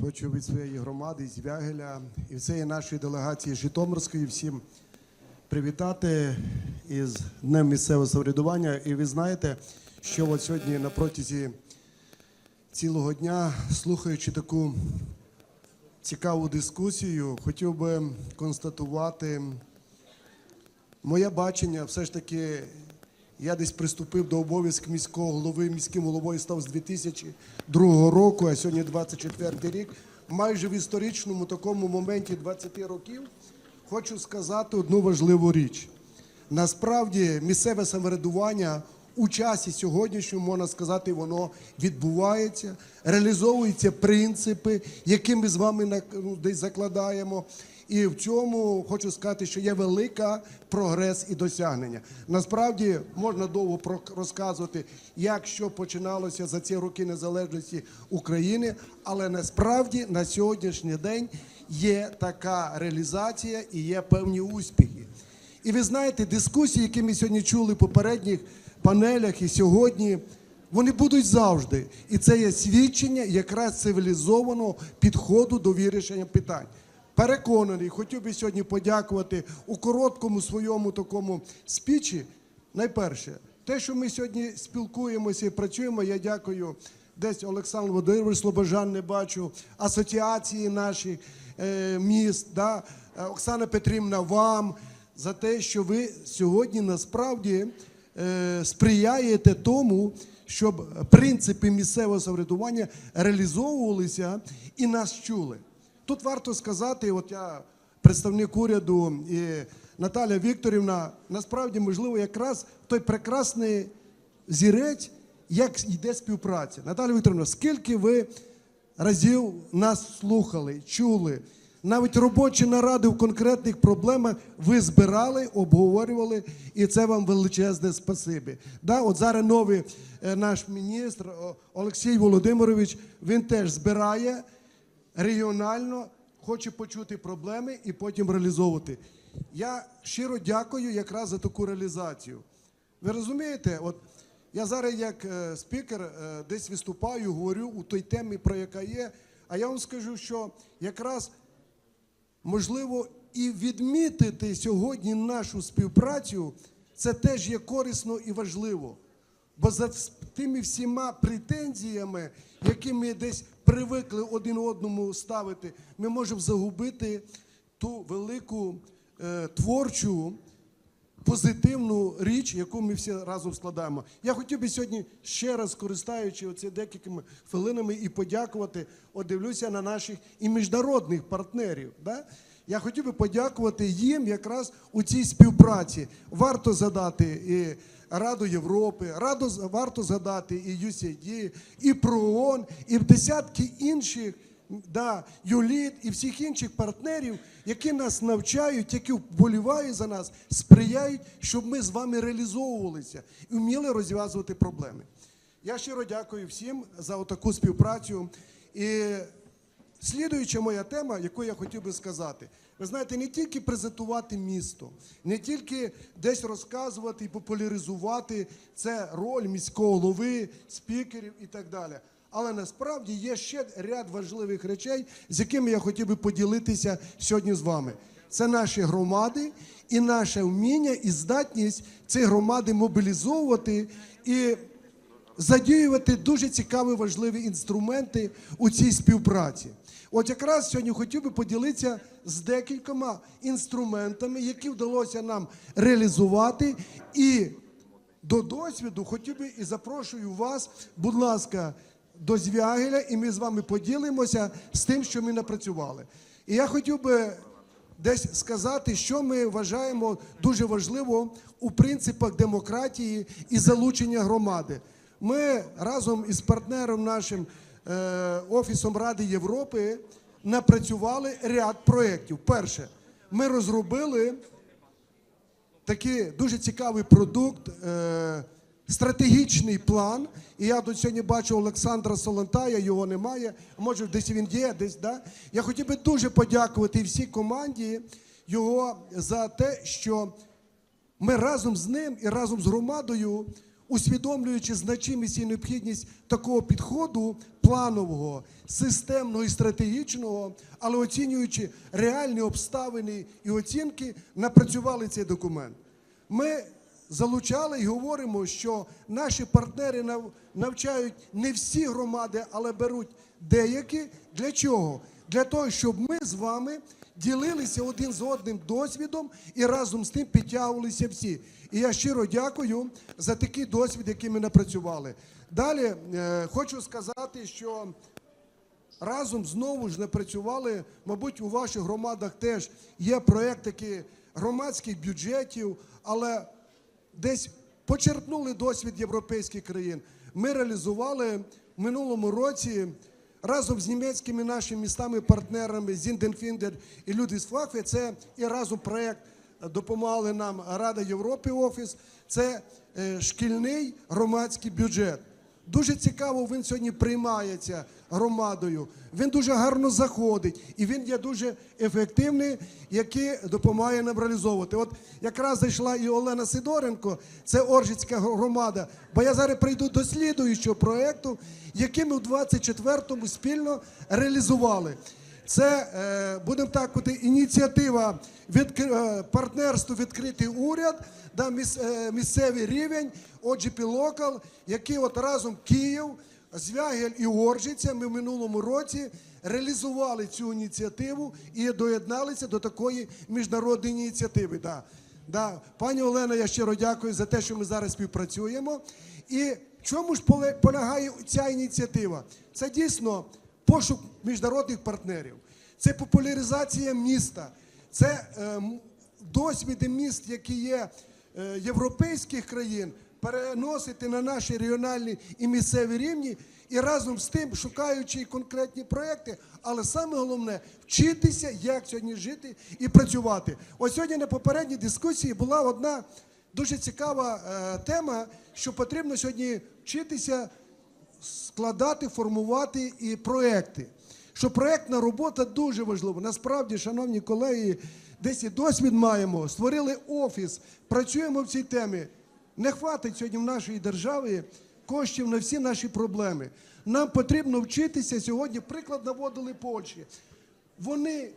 Хочу від своєї громади з Вягеля і всієї нашої делегації Житомирської всім привітати із Днем місцевого самоврядування. І ви знаєте, що от сьогодні на протязі цілого дня, слухаючи таку цікаву дискусію, хотів би констатувати моє бачення, все ж таки, я десь приступив до обов'язків міського голови. Міським головою став з 2002 року, а сьогодні 24 рік. Майже в історичному такому моменті 20 років хочу сказати одну важливу річ. Насправді місцеве самоврядування у часі сьогоднішньому, можна сказати, воно відбувається, реалізовуються принципи, які ми з вами ну, десь закладаємо. І в цьому хочу сказати, що є велика прогрес і досягнення. Насправді можна довго розказувати, як що починалося за ці роки незалежності України, але насправді на сьогоднішній день є така реалізація і є певні успіхи. І ви знаєте, дискусії, які ми сьогодні чули попередніх панелях і сьогодні, вони будуть завжди. І це є свідчення якраз цивілізованого підходу до вирішення питань. Переконаний, хотів би сьогодні подякувати у короткому своєму такому спічі. Найперше, те, що ми сьогодні спілкуємося і працюємо, я дякую. Десь Олександр Володимирович Слобожан не бачу, асоціації наших е, міст, да? е, Оксана Петрівна, вам за те, що ви сьогодні насправді сприяєте тому, щоб принципи місцевого самоврядування реалізовувалися і нас чули. Тут варто сказати, от я представник уряду і Наталя Вікторівна, насправді, можливо, якраз той прекрасний зірець, як йде співпраця. Наталя Вікторівна, скільки ви разів нас слухали, чули? Навіть робочі наради в конкретних проблемах ви збирали, обговорювали, і це вам величезне спасибі. Да, от зараз новий е, наш міністр Олексій Володимирович, він теж збирає регіонально, хоче почути проблеми і потім реалізовувати. Я щиро дякую якраз за таку реалізацію. Ви розумієте, от я зараз як е, спікер е, десь виступаю, говорю у той темі, про яка є. А я вам скажу, що якраз можливо і відмітити сьогодні нашу співпрацю, це теж є корисно і важливо. Бо за тими всіма претензіями, які ми десь привикли один одному ставити, ми можемо загубити ту велику е, творчу позитивну річ, яку ми всі разом складаємо. Я хотів би сьогодні ще раз, користуючи оці декількими хвилинами, і подякувати. От дивлюся на наших і міжнародних партнерів. Да? Я хотів би подякувати їм якраз у цій співпраці. Варто задати і Раду Європи, раду, варто згадати і USAID, і ПРООН, і десятки інших да, юліт і всіх інших партнерів, які нас навчають, які вболівають за нас, сприяють, щоб ми з вами реалізовувалися і вміли розв'язувати проблеми. Я щиро дякую всім за таку співпрацю. І слідуюча моя тема, яку я хотів би сказати, ви знаєте, не тільки презентувати місто, не тільки десь розказувати і популяризувати це роль міського голови, спікерів і так далі. Але насправді є ще ряд важливих речей, з якими я хотів би поділитися сьогодні з вами. Це наші громади і наше вміння і здатність ці громади мобілізовувати і задіювати дуже цікаві важливі інструменти у цій співпраці. От якраз сьогодні хотів би поділитися з декількома інструментами, які вдалося нам реалізувати. І до досвіду хотів би і запрошую вас, будь ласка, до Звягеля, і ми з вами поділимося з тим, що ми напрацювали. І я хотів би десь сказати, що ми вважаємо дуже важливо у принципах демократії і залучення громади. Ми разом із партнером нашим е, Офісом Ради Європи напрацювали ряд проєктів. Перше, ми розробили такий дуже цікавий продукт, е, стратегічний план. І я тут сьогодні бачу Олександра Солонтая, його немає. Може, десь він є, десь да. Я хотів би дуже подякувати всій команді його за те, що ми разом з ним і разом з громадою, усвідомлюючи значимість і необхідність такого підходу, планового, системного і стратегічного, але оцінюючи реальні обставини і оцінки, напрацювали цей документ. Ми залучали і говоримо, що наші партнери навчають не всі громади, але беруть деякі. Для чого? Для того, щоб ми з вами ділилися один з одним досвідом і разом з тим підтягувалися всі. І я щиро дякую за такий досвід, який ми напрацювали. Далі е, хочу сказати, що разом знову ж напрацювали. Мабуть, у ваших громадах теж є проекти громадських бюджетів, але десь почерпнули досвід європейських країн. Ми реалізували в минулому році разом з німецькими нашими містами-партнерами Зінденфіндер і люди з Людвісфахве. Це і разом проект допомагали нам Рада Європи офіс. Це е, шкільний громадський бюджет. Дуже цікаво, він сьогодні приймається громадою. Він дуже гарно заходить, і він є дуже ефективний, який допомагає нам реалізовувати. От якраз зайшла і Олена Сидоренко, це Оржицька громада. Бо я зараз прийду до слідуючого проєкту, який ми в 24-му спільно реалізували. Це, е, будемо так казати, ініціатива від партнерству відкритий уряд, е, місцевий рівень, OGP Local, який от разом Київ, Звягель і Оржиця ми в минулому році реалізували цю ініціативу і доєдналися до такої міжнародної ініціативи. Пані Олена, я щиро дякую за те, що ми зараз співпрацюємо. І в чому ж полягає ця ініціатива? Це дійсно пошук міжнародних партнерів, це популяризація міста, це е, досвіди міст, які є е, європейських країн, переносити на наші регіональні і місцеві рівні, і разом з тим шукаючи конкретні проекти, але саме головне вчитися, як сьогодні жити і працювати. Ось сьогодні на попередній дискусії була одна дуже цікава е, тема, що потрібно сьогодні вчитися складати, формувати і проекти. Що проектна робота дуже важлива. Насправді, шановні колеги, десь і досвід маємо, створили офіс, працюємо в цій темі. Не хватить сьогодні в нашій державі коштів на всі наші проблеми. Нам потрібно вчитися сьогодні. Приклад наводили Польщі. Вони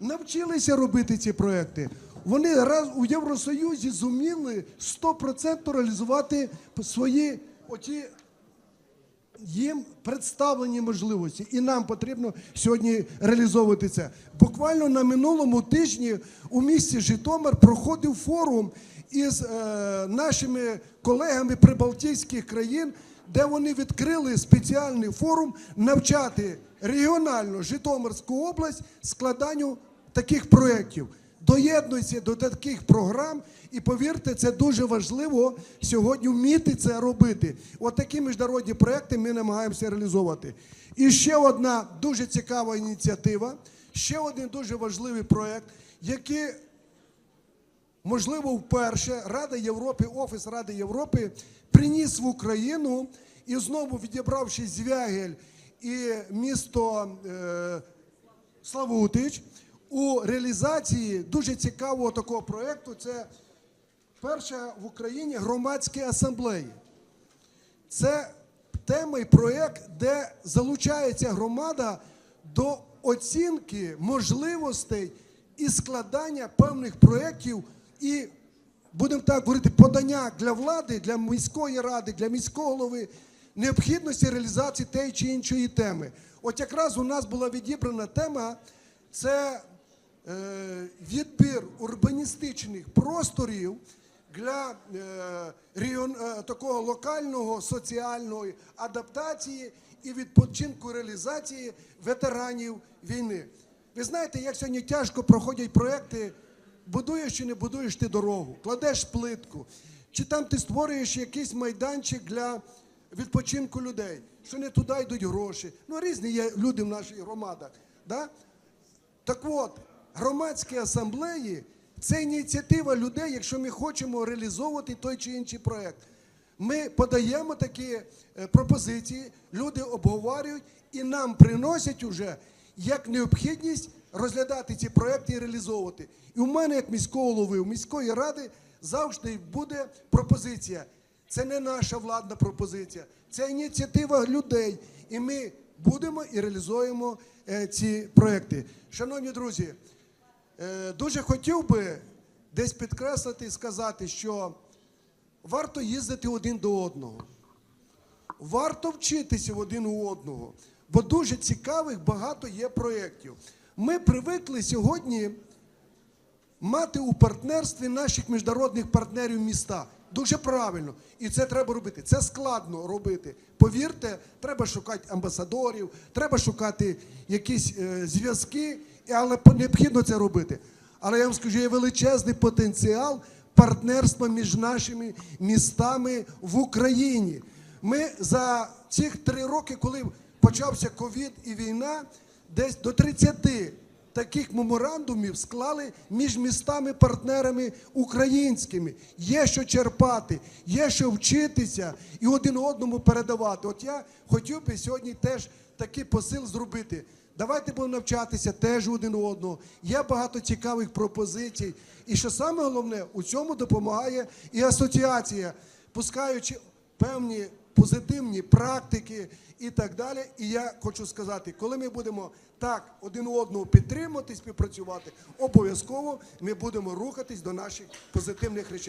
навчилися робити ці проекти. Вони раз у Євросоюзі зуміли 100% реалізувати свої оті їм представлені можливості, і нам потрібно сьогодні реалізовувати це. Буквально на минулому тижні у місті Житомир проходив форум із е, нашими колегами прибалтійських країн, де вони відкрили спеціальний форум навчати регіонально Житомирську область складанню таких проєктів. Доєднуйся до таких програм, і повірте, це дуже важливо сьогодні вміти це робити. От такі міжнародні проекти ми намагаємося реалізовувати. І ще одна дуже цікава ініціатива, ще один дуже важливий проект, який можливо, вперше Рада Європи, Офіс Ради Європи приніс в Україну і знову відібравши Звягель і місто е, Славутич у реалізації дуже цікавого такого проєкту. Це перша в Україні громадські асамблеї. Це тема і проєкт, де залучається громада до оцінки можливостей і складання певних проєктів і, будемо так говорити, подання для влади, для міської ради, для міського голови необхідності реалізації тієї чи іншої теми. От якраз у нас була відібрана тема це відбір урбаністичних просторів для е, е, такого локального соціальної адаптації і відпочинку реалізації ветеранів війни. Ви знаєте, як сьогодні тяжко проходять проекти, будуєш чи не будуєш ти дорогу, кладеш плитку, чи там ти створюєш якийсь майданчик для відпочинку людей, що не туди йдуть гроші. Ну, різні є люди в наших громадах. Да? Так от, громадські асамблеї це ініціатива людей, якщо ми хочемо реалізовувати той чи інший проєкт. Ми подаємо такі е, пропозиції, люди обговорюють і нам приносять уже як необхідність розглядати ці проекти і реалізовувати. І у мене, як міського голови, у міської ради завжди буде пропозиція. Це не наша владна пропозиція, це ініціатива людей. І ми будемо і реалізуємо е, ці проекти. Шановні друзі, дуже хотів би десь підкреслити і сказати, що варто їздити один до одного. Варто вчитися один у одного, бо дуже цікавих багато є проєктів. Ми привикли сьогодні мати у партнерстві наших міжнародних партнерів міста. Дуже правильно. І це треба робити. Це складно робити. Повірте, треба шукати амбасадорів, треба шукати якісь е, зв'язки, але необхідно це робити. Але я вам скажу, є величезний потенціал партнерства між нашими містами в Україні. Ми за цих три роки, коли почався ковід і війна, десь до 30 таких меморандумів склали між містами-партнерами українськими. Є що черпати, є що вчитися і один одному передавати. От я хотів би сьогодні теж такий посил зробити. Давайте будемо навчатися теж один одного. Є багато цікавих пропозицій. І що саме головне, у цьому допомагає і асоціація, пускаючи певні позитивні практики і так далі. І я хочу сказати, коли ми будемо так один одного підтримувати, співпрацювати, обов'язково ми будемо рухатись до наших позитивних речей.